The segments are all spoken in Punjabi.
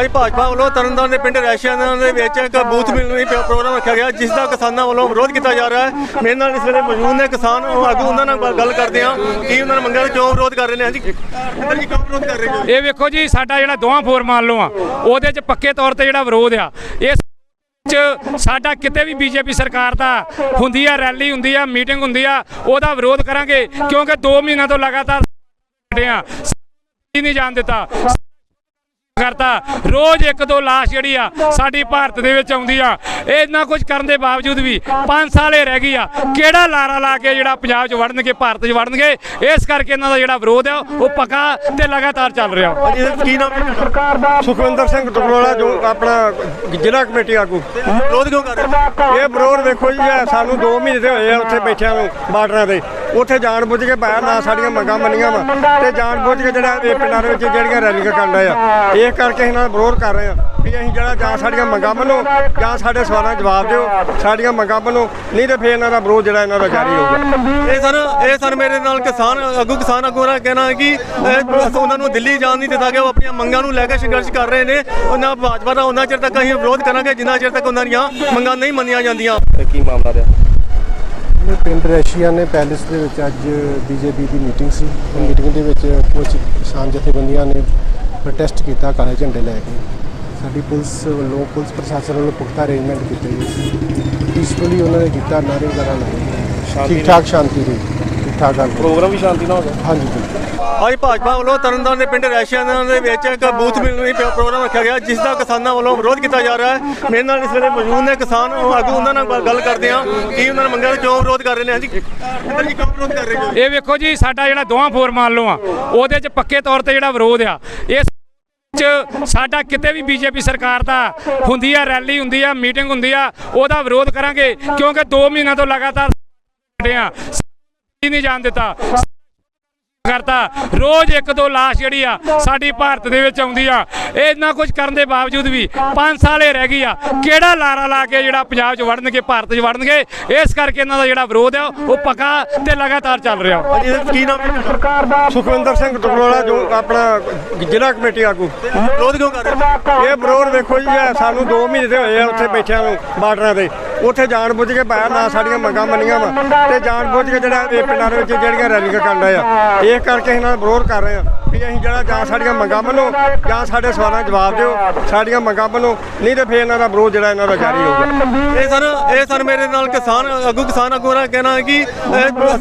ਅੱਜ ਭਾਜਪਾ ਵੱਲੋਂ ਤਰਨਤਾਰਨ ਦੇ ਪਿੰਡ ਰੈਸ਼ੀਆਨਾ ਦੇ ਵਿੱਚ ਇੱਕ ਬੂਥ ਮਿਲਣੀ ਪ੍ਰੋਗਰਾਮ ਰੱਖਿਆ ਗਿਆ, ਜਿਸ ਦਾ ਕਿਸਾਨਾਂ ਵੱਲੋਂ ਵਿਰੋਧ ਕੀਤਾ ਜਾ ਰਿਹਾ ਹੈ। ਮੇਰੇ ਨਾਲ ਇਸ ਵੇਲੇ ਮੌਜੂਦ ਨੇ ਕਿਸਾਨ, ਉਹ ਆਗੂ ਉਹਨਾਂ ਨਾਲ ਗੱਲ- ਕਰਦੇ ਹਾਂ। ਕੀ ਉਹਨਾਂ ਨੇ ਮੰਗਾਂ ਕਿਉਂ ਵਿਰੋਧ ਕਰ ਰਹੇ ਨੇ? ਹਾਂਜੀ ਅੰਦਰ ਜੀ ਕਿਉਂ ਵਿਰੋਧ ਕਰ ਰਹੇ ਹੋ? ਇਹ ਵੇਖੋ ਜੀ, ਸਾਡਾ ਜਿਹੜਾ ਦੋਵਾਂ ਫੋਰ ਮੰਨ ਆ, ਉਹਦੇ ਚ ਪੱਕੇ ਤੌਰ ਤੇ ਜਿਹੜਾ ਵਿਰੋਧ ਆ, ਇਸ ਚ ਸਾਡਾ ਕਿਤੇ ਵੀ ਬੀਜੇਪੀ ਸਰਕਾਰ ਦਾ ਹੁੰਦੀ ਆ, ਰੈਲੀ ਹੁੰਦੀ ਆ, ਮੀਟਿੰਗ ਹੁੰਦੀ ਆ, ਉਹਦਾ ਵਿਰੋਧ ਕਰਾਂਗੇ, ਕਿਉਂਕਿ 2 ਮਹੀਨਿਆਂ ਤੋਂ ਲਗਾਤਾਰ ਨਹੀਂ ਜਾਣ ਦਿੱਤਾ। ਕਰਤਾ। ਰੋਜ਼ ਇੱਕ ਦੋ ਲਾਸ਼ ਜਿਹੜੀ ਆ ਸਾਡੀ ਭਾਰਤ ਦੇ ਵਿੱਚ ਆਉਂਦੀ ਆ। ਇਹ ਇੰਨਾ ਕੁਝ ਕਰਨ ਦੇ ਬਾਵਜੂਦ ਵੀ 5 ਸਾਲੇ ਰਹਿ ਗਈ ਆ। ਕਿਹੜਾ ਲਾਰਾ ਲਾ ਕੇ ਜਿਹੜਾ ਪੰਜਾਬ 'ਚ ਵੜਨਗੇ ਭਾਰਤ 'ਚ ਵੜਨਗੇ ਇਸ ਕਰਕੇ ਇਹਨਾਂ ਦਾ ਜਿਹੜਾ ਵਿਰੋਧ ਆ ਉਹ ਪੱਕਾ ਤੇ ਲਗਾਤਾਰ ਚੱਲ ਰਿਹਾ। ਕੀ ਨਾਮ ਹੈ? ਤੁਹਾਡਾ? ਸੁਖਵਿੰਦਰ ਸਿੰਘ ਟਕਲੋਲਾ ਜੋ ਆਪਣਾ ਜ਼ਿਲ੍ਹਾ ਕਮੇਟੀ ਆਗੂ। ਵਿਰੋਧ ਕਿਉਂ ਕਰ ਰਹੇ ਇਹ ਵਿਰੋਧ ਵੇਖੋ ਜੀ ਇਹ ਸਾਨੂੰ 2 ਮਹੀਨੇ ਦੇ ਹੋਏ ਆ ਉੱਥੇ ਬੈਠਿਆਂ ਨੂੰ ਬਾਰਡਰਾਂ ਤੇ। ਉੱਥੇ ਜਾਣ ਬੁੱਝ ਕੇ ਪਾਇਆ ਨਾ ਸਾਡੀਆਂ ਮੰਗਾਂ ਮੰਨੀਆਂ ਵਾ ਤੇ ਜਾਣ ਬੁੱਝ ਕੇ ਜਿਹੜਾ ਇਹ ਪਿੰਡਾਂ ਦੇ ਵਿੱਚ ਜਿਹੜੀਆਂ ਰੈਲੀਆਂ ਰਹੇ ਆ ਇਹ ਕਰਕੇ ਇਹਨਾਂ ਦਾ ਵਿਰੋਧ ਕਰ ਰਹੇ ਆ ਵੀ ਅਸੀਂ ਜਿਹੜਾ ਜਾਂ ਸਾਡੀਆਂ ਮੰਗਾਂ ਮੰਨੋ ਜਾਂ ਸਾਡੇ ਸਵਾਲਾਂ ਦਾ ਜਵਾਬ ਦਿਓ ਸਾਡੀਆਂ ਮੰਗਾਂ ਮੰਨੋ ਨਹੀਂ ਤੇ ਫੇਰ ਇਹਨਾਂ ਦਾ ਵਿਰੋਧ ਜਿਹੜਾ ਇਹਨਾਂ ਦਾ ਜਾਰੀ ਹੋਊਗਾ। ਇਹ ਸਰ ਇਹ ਸਰ ਮੇਰੇ ਨਾਲ ਕਿਸਾਨ ਆਗੂ ਕਿਸਾਨ ਆਗੂ ਦਾ ਕਹਿਣਾ ਹੈ ਕਿ ਉਹਨਾਂ ਨੂੰ ਦਿੱਲੀ ਜਾਣ ਨਹੀਂ ਦਿੱਤਾ ਗਿਆ ਉਹ ਆਪਣੀਆਂ ਮੰਗਾਂ ਨੂੰ ਲੈ ਕੇ ਸੰਘਰਸ਼ ਕਰ ਰਹੇ ਨੇ। ਉਹਨਾਂ ਭਾਜਪਾ ਦਾ ਉਹਨਾਂ ਚਿਰ ਤੱਕ ਅਸੀਂ ਵਿਰੋਧ ਕਰਾਂਗੇ ਜਿੰਨਾ ਚਿਰ ਤੱਕ ਉਹਨਾਂ ਦੀਆਂ ਮੰਗਾਂ ਨਹੀਂ ਮੰਨੀਆਂ ਜਾਂਦੀਆਂ। ਕੀ ਮਾਮਲਾ ਰਿਹਾ? ਇਹ ਪਿੰਡ ਰਸ਼ੀਆ ਨੇ ਪੈਲੇਸ ਦੇ ਵਿੱਚ ਅੱਜ ਬੀਜੇਪੀ ਦੀ ਮੀਟਿੰਗ ਸੀ। ਉਹ ਮੀਟਿੰਗ ਦੇ ਵਿੱਚ ਕੁਝ ਕਿਸਾਨ ਜਥੇਬੰਦੀਆਂ ਨੇ ਪ੍ਰੋਟੈਸਟ ਕੀਤਾ ਕਾਲੇ ਝੰਡੇ ਲੈ ਕੇ। ਸਾਡੀ ਪੁਲਿਸ ਵੱਲੋਂ ਪੁਲਿਸ ਪ੍ਰਸ਼ਾਸਨ ਵੱਲੋਂ ਪੁਖਤਾ ਅਰੇਂਜਮੈਂਟ ਕੀਤੇ ਗਏ ਸੀ। ਪੀਸਫੁਲੀ ਉਹਨਾਂ ਨੇ ਕੀਤਾ ਨਾਰੇ ਵਗੈਰਾ ਲਾਏ। ਠੀਕ ਠਾਕ ਸ਼ਾਂਤੀ ਰਹੀ ਠੀਕ ਠਾਕ ਗੱਲ। ਪ੍ਰੋਗਰਾਮ ਵੀ ਸ਼ਾਂਤੀ ਨਾਲ ਹੋ ਗਿਆ। ਹਾਂਜੀ ਬਿਲਕੁਲ ਅੱਜ ਭਾਜਪਾ ਵੱਲੋਂ ਤਰਨਤਾਰਨ ਦੇ ਪਿੰਡ ਰੈਸ਼ੀਆਨਾ ਦੇ ਵਿੱਚ ਇੱਕ ਬੂਥ ਮਿਲਣੀ ਪ੍ਰੋਗਰਾਮ ਰੱਖਿਆ ਗਿਆ ਜਿਸ ਦਾ ਕਿਸਾਨਾਂ ਵੱਲੋਂ ਵਿਰੋਧ ਕੀਤਾ ਜਾ ਰਿਹਾ ਹੈ। ਮੇਰੇ ਨਾਲ ਇਸ ਵੇਲੇ ਮੌਜੂਦ ਨੇ ਕਿਸਾਨ ਉਹ ਆਗੂ ਉਹਨਾਂ ਨਾਲ ਗੱਲ- ਕਰਦੇ ਹਾਂ। ਕੀ ਉਹਨਾਂ ਨੇ ਮੰਗਾਂ ਦਾ ਕਿਉਂ ਵਿਰੋਧ ਕਰ ਰਹੇ ਨੇ? ਹਾਂਜੀ ਜੀ ਕਿਉਂ ਵਿਰੋਧ ਕਰ ਰਹੇ ਹੋ ਇਹ ਵੇਖੋ ਜੀ ਸਾਡਾ ਜਿਹੜਾ ਦੋਵਾਂ ਫੋਰ ਮੰਨ ਲਓ ਆ ਉਹਦੇ ਚ ਪੱਕੇ ਤੌਰ ਤੇ ਜਿਹੜਾ ਵਿਰੋਧ ਆ ਇਸ ਚ ਸਾਡਾ ਕਿਤੇ ਵੀ ਬੀਜੇਪੀ ਸਰਕਾਰ ਦਾ ਹੁੰਦੀ ਆ ਰੈਲੀ ਹੁੰਦੀ ਆ ਮੀਟਿੰਗ ਹੁੰਦੀ ਆ ਉਹਦਾ ਵਿਰੋਧ ਕਰਾਂਗੇ ਕਿਉਂਕਿ 2 ਮਹੀਨਿਆਂ ਤੋਂ ਲਗਾਤਾਰ ਆ ਹੀ ਨਹੀਂ ਜਾਣ ਦਿੱਤਾ। ਕਰਤਾ। ਰੋਜ਼ ਇੱਕ ਦੋ ਲਾਸ਼ ਜਿਹੜੀ ਆ ਸਾਡੀ ਭਾਰਤ ਦੇ ਵਿੱਚ ਆਉਂਦੀ ਆ। ਇਹ ਇੰਨਾ ਕੁਝ ਕਰਨ ਦੇ ਬਾਵਜੂਦ ਵੀ 5 ਸਾਲੇ ਰਹਿ ਗਈ ਆ। ਕਿਹੜਾ ਲਾਰਾ ਲਾ ਕੇ ਜਿਹੜਾ ਪੰਜਾਬ 'ਚ ਵੜਨਗੇ ਭਾਰਤ 'ਚ ਵੜਨਗੇ ਇਸ ਕਰਕੇ ਇਹਨਾਂ ਦਾ ਜਿਹੜਾ ਵਿਰੋਧ ਆ ਉਹ ਪੱਕਾ ਤੇ ਲਗਾਤਾਰ ਚੱਲ ਰਿਹਾ। ਇਹ ਕੀ ਨਾਮ ਹੈ? ਤੁਹਾਡਾ? ਸੁਖਵਿੰਦਰ ਸਿੰਘ ਟਕਲੋਲਾ ਜੋ ਆਪਣਾ ਜ਼ਿਲ੍ਹਾ ਕਮੇਟੀ ਆਗੂ। ਵਿਰੋਧ ਕਿਉਂ ਕਰ ਰਹੇ ਇਹ ਵਿਰੋਧ ਵੇਖੋ ਜੀ ਇਹ ਸਾਨੂੰ 2 ਮਹੀਨੇ ਦੇ ਹੋਏ ਆ ਉੱਥੇ ਬੈਠਿਆਂ ਨੂੰ ਬਾਰਡਰਾਂ ਤੇ। ਉੱਥੇ ਜਾਣ ਬੁੱਝ ਕੇ ਪਾਇਆ ਨਾ ਸਾਡੀਆਂ ਮੰਗਾਂ ਮੰਨੀਆਂ ਵਾ। ਤੇ ਜਾਣ ਬੁੱਝ ਕੇ ਜਿਹੜਾ ਇਹ ਪਿੰਡਾਂ ਦੇ ਵਿੱਚ ਜਿਹੜੀਆਂ ਰੈਲੀਆਂ ਕਰਨ ਰਹੇ ਆ ਇਹ ਕਰਕੇ ਇਹਨਾਂ ਦਾ ਵਿਰੋਧ ਕਰ ਰਹੇ ਆ ਵੀ ਅਸੀਂ ਜਿਹੜਾ ਜਾਂ ਸਾਡੀਆਂ ਮੰਗਾਂ ਮੰਨੋ ਜਾਂ ਸਾਡੇ ਸਵਾਲਾਂ ਦਾ ਜਵਾਬ ਦਿਓ ਸਾਡੀਆਂ ਮੰਗਾਂ ਮੰਨੋ ਨਹੀਂ ਤੇ ਫੇਰ ਇਹਨਾਂ ਦਾ ਵਿਰੋਧ ਜਿਹੜਾ ਇਹਨਾਂ ਦਾ ਜਾਰੀ ਹੋਊਗਾ। ਇਹ ਸਰ ਇਹ ਸਰ ਮੇਰੇ ਨਾਲ ਕਿਸਾਨ ਆਗੂ ਕਿਸਾਨ ਆਗੂ ਦਾ ਕਹਿਣਾ ਹੈ ਕਿ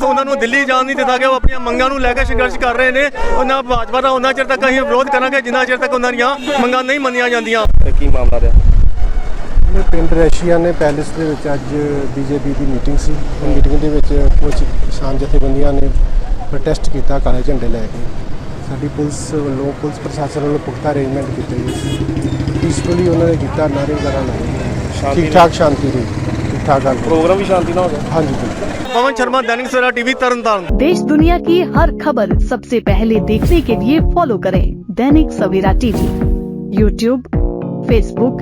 ਉਹਨਾਂ ਨੂੰ ਦਿੱਲੀ ਜਾਣ ਨਹੀਂ ਦਿੱਤਾ ਗਿਆ ਉਹ ਆਪਣੀਆਂ ਮੰਗਾਂ ਨੂੰ ਲੈ ਕੇ ਸੰਘਰਸ਼ ਕਰ ਰਹੇ ਨੇ। ਉਹਨਾਂ ਭਾਜਪਾ ਦਾ ਉਹਨਾਂ ਚਿਰ ਤੱਕ ਅਸੀਂ ਵਿਰੋਧ ਕਰਾਂਗੇ ਜਿੰਨਾ ਚਿਰ ਤੱਕ ਉਹਨਾਂ ਦੀਆਂ ਮੰਗਾਂ ਨਹੀਂ ਮੰਨੀਆਂ ਜਾਂਦੀਆਂ। ਕੀ ਮਾਮਲਾ ਰਿਹਾ? ਇਹ ਪਿੰਡ ਰਸ਼ੀਆ ਨੇ ਪੈਲਸ ਦੇ ਵਿੱਚ ਅੱਜ ਬੀਜੇਪੀ ਦੀ ਮੀਟਿੰਗ ਸੀ। ਮੀਟਿੰਗ ਦੇ ਵਿੱਚ ਕੁਝ ਕਿਸਾਨ ਜਥੇਬੰਦੀਆਂ ਨੇ ਪ੍ਰੋਟੈਸਟ ਕੀਤਾ ਕਾਲੇ ਝੰਡੇ ਲੈ ਕੇ। ਸਾਡੀ ਪੁਲਿਸ ਵੱਲੋਂ ਪੁਲਿਸ ਪ੍ਰਸ਼ਾਸਨ ਵੱਲੋਂ ਪੁਖਤਾ ਅਰੇਂਜਮੈਂਟ ਕੀਤੇ ਗਏ ਸੀ। ਪੀਸਫੁਲੀ ਉਹਨਾਂ ਨੇ ਕੀਤਾ ਨਾਰੇ ਵਗੈਰਾ ਲਾਏ। ਠੀਕ ਠਾਕ ਸ਼ਾਂਤੀ ਰਹੀ ਠੀਕ ਠਾਕ ਗੱਲ। ਪ੍ਰੋਗਰਾਮ ਵੀ ਸ਼ਾਂਤੀ ਨਾਲ ਹੋ ਗਿਆ। ਹਾਂਜੀ पवन शर्मा दैनिक सवेरा टीवी तरन तारण देश दुनिया की हर खबर सबसे पहले देखने के लिए फॉलो करें Dainik Savera TV YouTube Facebook